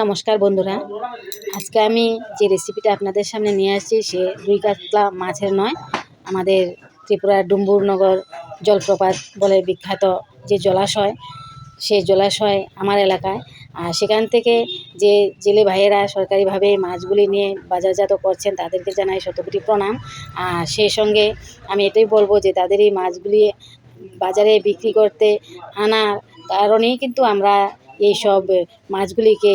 নমস্কার বন্ধুরা। আজকে আমি যে রেসিপিটা আপনাদের সামনে নিয়ে আসছি, সে রুই কাতলা মাছের নয়, আমাদের ত্রিপুরার ডুম্বুরনগর জলপ্রপাত বলে বিখ্যাত যে জলাশয় সেই জলাশয় আমার এলাকায়। আর সেখান থেকে যে জেলে ভাইয়েরা সরকারিভাবে মাছগুলি নিয়ে বাজারজাত করছেন, তাদেরকে জানাই শতকোটি প্রণাম। আর সেই সঙ্গে আমি এটাই বলব যে, তাদের এই মাছগুলি বাজারে বিক্রি করতে আনার কারণেই কিন্তু আমরা এইসব মাছগুলিকে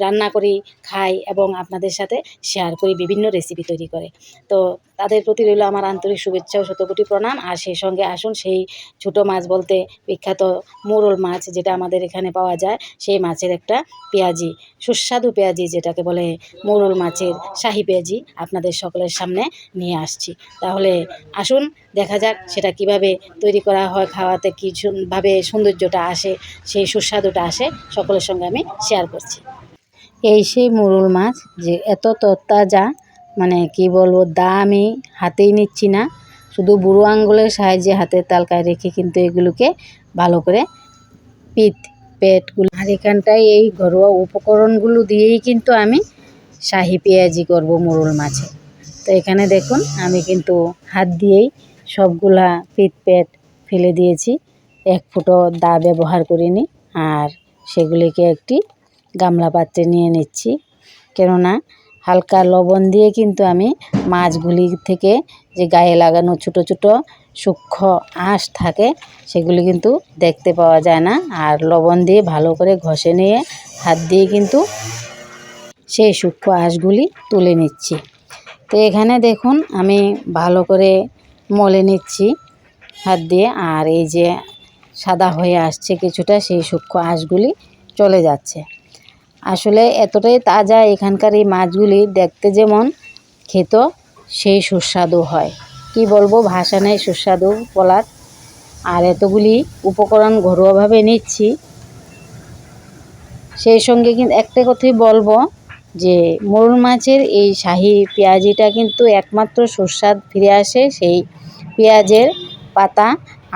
রান্না করি, খাই এবং আপনাদের সাথে শেয়ার করি, বিভিন্ন রেসিপি তৈরি করে। তো তাদের প্রতি রইল আমার আন্তরিক শুভেচ্ছা ও শতকোটি প্রণাম। আর সেই সঙ্গে আসুন, সেই ছোটো মাছ বলতে বিখ্যাত মোরল মাছ যেটা আমাদের এখানে পাওয়া যায়, সেই মাছের একটা পেঁয়াজি, সুস্বাদু পেঁয়াজি যেটাকে বলে মোরল মাছের শাহি পেঁয়াজি আপনাদের সকলের সামনে নিয়ে আসছি। তাহলে আসুন, দেখা যাক সেটা কীভাবে তৈরি করা হয়, খাওয়াতে কী ভাবে সৌন্দর্যটা আসে, সেই সুস্বাদুটা আসে, সকলের সঙ্গে আমি শেয়ার করছি। এই সেই মোরল মাছ যে এত তরতাজা মানে কি বলব, দা আমি হাতেই নিচ্ছি না। শুধু বুড়ো আঙ্গুলের সাহায্যে হাতের তালকায় রেখে কিন্তু এগুলোকে ভালো করে পিঠ পেটগুলো আর এখানটায় এই ঘরোয়া উপকরণগুলো দিয়েই কিন্তু আমি শাহি পেঁয়াজি করব মোরল মাছে। তো এখানে দেখুন, আমি কিন্তু হাত দিয়েই সবগুলা পিঠ, পেট ফেলে দিয়েছি। এক ফুটো দা ব্যবহার করিনি, আর সেগুলিকে একটি গামলা পাত্রে নিয়ে নিচ্ছি। কেননা হালকা লবণ দিয়ে কিন্তু আমি মাছগুলি থেকে যে গায়ে লাগানো ছোটো ছোটো সূক্ষ্ম আঁশ থাকে, সেগুলি কিন্তু দেখতে পাওয়া যায় না। আর লবণ দিয়ে ভালো করে ঘষে নিয়ে হাত দিয়ে কিন্তু সেই সূক্ষ্ম আঁশগুলি তুলে নিচ্ছি। তো এখানে দেখুন, আমি ভালো করে মলে নিচ্ছি হাত দিয়ে, আর এই যে সাদা হয়ে আসছে কিছুটা, সেই সূক্ষ্ম আঁশগুলি চলে যাচ্ছে। আসলে এতটাই তাজা এখানকার এই মাছগুলি দেখতে যেমন খেত, সেই সুস্বাদু হয়। কি বলব, ভাষা নেই সুস্বাদু বলার। আর এতগুলি উপকরণ ঘরোয়াভাবে নিচ্ছি। সেই সঙ্গে কিন্তু একটা কথাই বলব যে মোরল মাছের এই শাহি পেঁয়াজিটা কিন্তু একমাত্র সুস্বাদ ফিরে আসে সেই পেঁয়াজের পাতা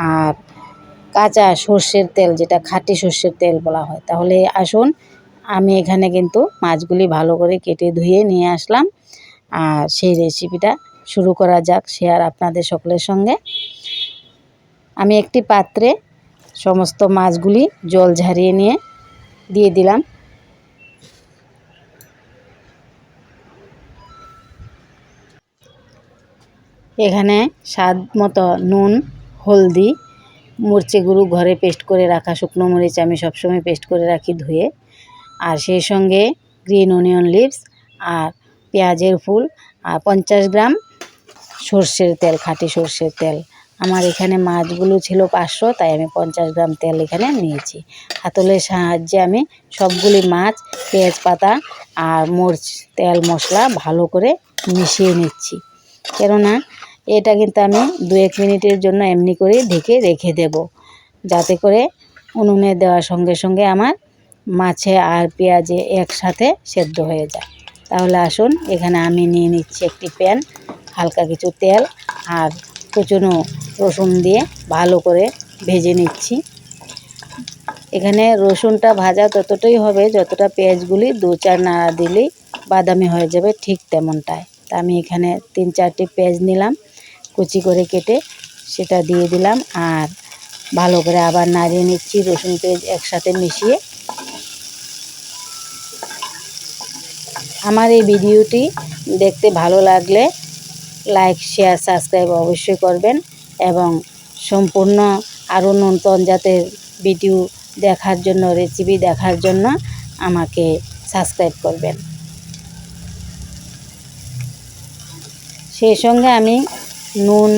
আর কাঁচা সর্ষের তেল, যেটা খাঁটি সর্ষের তেল বলা হয়। তাহলে আসুন আমি এখানে কিন্তু মাছগুলি ভালো করে কেটে ধুয়ে নিয়ে আসলাম। আর সেই রেসিপিটা শুরু করা যাক শেয়ার আপনাদের সকলের সঙ্গে। আমি একটি পাত্রে সমস্ত মাছগুলি জল ঝারিয়ে নিয়ে দিয়ে দিলাম। এখানে স্বাদ মতো নুন, হলদি মরচে গুঁড়ো ঘরে পেস্ট করে রাখা শুকনো মরিচ আমি সবসময় পেস্ট করে রাখি ধুয়ে। আর সেই সঙ্গে গ্রিন অনিয়ন লিভস আর পেঁয়াজের ফুল আর পঞ্চাশ গ্রাম সর্ষের তেল, খাঁটি সর্ষের তেল। আমার এখানে মাছগুলো ছিল পাঁচশো, তাই আমি পঞ্চাশ গ্রাম তেল এখানে নিয়েছি। হাতলের সাহায্যে আমি সবগুলি মাছ তেজপাতা আর মরিচ, তেল, মশলা ভালো করে মিশিয়ে নিচ্ছি। কেননা এটা কিন্তু আমি দু এক মিনিটের জন্য এমনি করে ঢেকে রেখে দেব। যাতে করে উনুনে দেওয়ার সঙ্গে সঙ্গে আমার মাছে আর পেঁয়াজে একসাথে সেদ্ধ হয়ে যায়। তাহলে আসুন, এখানে আমি নিয়ে নিচ্ছি একটি প্যান, হালকা কিছু তেল আর কুচনো রসুন দিয়ে ভালো করে ভেজে নিচ্ছি। এখানে রসুনটা ভাজা ততটাই হবে যতটা পেঁয়াজগুলি দু চার নাড়া দিলেই বাদামি হয়ে যাবে ঠিক তেমনটাই। তা আমি এখানে তিন চারটি পেঁয়াজ নিলাম, কুচি করে কেটে সেটা দিয়ে দিলাম আর ভালো করে আবার নাড়িয়ে নিচ্ছি রসুন পেঁয়াজ একসাথে মিশিয়ে। আমার এই ভিডিওটি দেখতে ভালো লাগলে লাইক, শেয়ার, সাবস্ক্রাইব অবশ্যই করবেন এবং সম্পূর্ণ আরও নূতন জাতের ভিডিও দেখার জন্য রেসিপি দেখার জন্য আমাকে সাবস্ক্রাইব করবেন। সেই সঙ্গে আমি নুন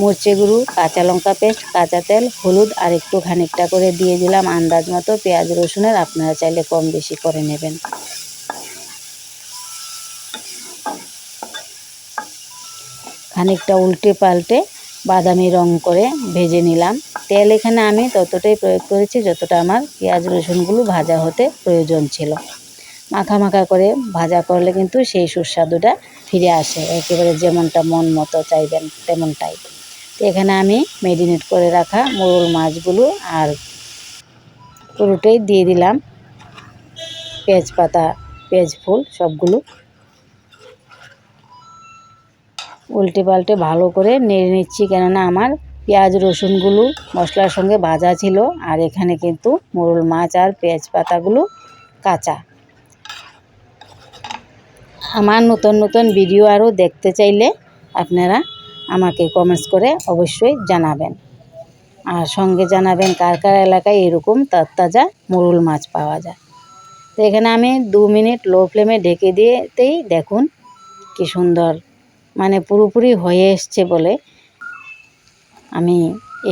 মরচে গুঁড়ো, কাঁচা লঙ্কা পেস্ট, কাঁচা তেল, হলুদ আর একটু খানিকটা করে দিয়ে দিলাম। আন্দাজ মতো পেঁয়াজ, রসুনের আপনারা চাইলে কম বেশি করে নেবেন। খানিকটা উল্টে পাল্টে বাদামি রং করে ভেজে নিলাম। তেল এখানে আমি ততটাই প্রয়োগ করেছি যতটা আমার পেঁয়াজ, রসুনগুলো ভাজা হতে প্রয়োজন ছিল। মাখা মাখা করে ভাজা করলে কিন্তু সেই সুস্বাদুটা ফিরে আসে। একেবারে যেমনটা মন মতো চাইবেন তেমনটাই। তো এখানে আমি মেরিনেট করে রাখা মোরল মাছগুলো আর পুরোটাই দিয়ে দিলাম। পেঁয়াজ পাতা, পেঁয়াজ ফুল সবগুলো। উল্টে পাল্টে ভালো করে নেড়ে নিচ্ছি কেননা আমার পেঁয়াজ, রসুনগুলো মশলার সঙ্গে ভাজা ছিল আর এখানে কিন্তু মোরল মাছ আর পেঁয়াজ পাতাগুলো কাঁচা। আমার নতুন নতুন ভিডিও আরও দেখতে চাইলে আপনারা আমাকে কমেন্টস করে অবশ্যই জানাবেন। আর সঙ্গে জানাবেন কার কার এলাকায় এরকম তাজা মোরল মাছ পাওয়া যায়। তো এখানে আমি দু মিনিট লো ফ্লেমে ঢেকে দিয়েতেই দেখুন কি সুন্দর মানে পুরোপুরি হয়ে এসছে বলে আমি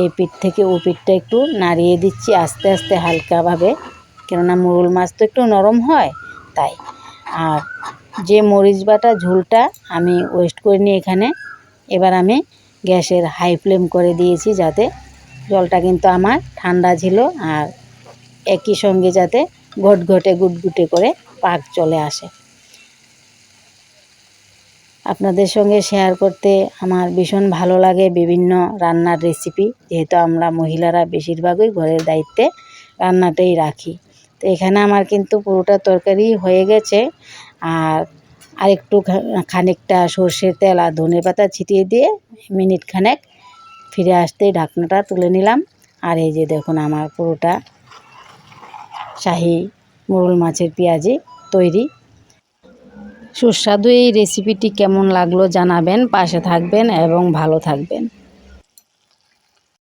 এই পিঠ থেকে ও পিঠটা একটু নাড়িয়ে দিচ্ছি আস্তে আস্তে হালকাভাবে। কেননা মোরল মাছ তো একটু নরম হয়, তাই। আর যে মরিচ বাটা ঝোলটা আমি ওয়েস্ট করিনি এখানে, এবার আমি গ্যাসের হাই ফ্লেম করে দিয়েছি যাতে জলটা কিন্তু আমার ঠান্ডা ছিল আর একই সঙ্গে যাতে ঘটঘটে গুটগুটে করে পাক চলে আসে। আপনাদের সঙ্গে শেয়ার করতে আমার ভীষণ ভালো লাগে বিভিন্ন রান্নার রেসিপি যেহেতু আমরা মহিলারা বেশিরভাগই ঘরের দায়িত্বে রান্নাটাই রাখি। তো এখানে আমার কিন্তু পুরোটা তরকারি হয়ে গেছে। আর আরেকটু খানিকটা সর্ষের তেল আর ধনে পাতা ছিটিয়ে দিয়ে মিনিট খানেক ফিরে আসতেই ঢাকনাটা তুলে নিলাম। আর এই যে দেখুন আমার পুরোটা শাহি মোরল মাছের পেঁয়াজি তৈরি সুস্বাদু এই রেসিপিটি কেমন লাগল জানাবেন পাশে থাকবেন এবং ভালো থাকবেন।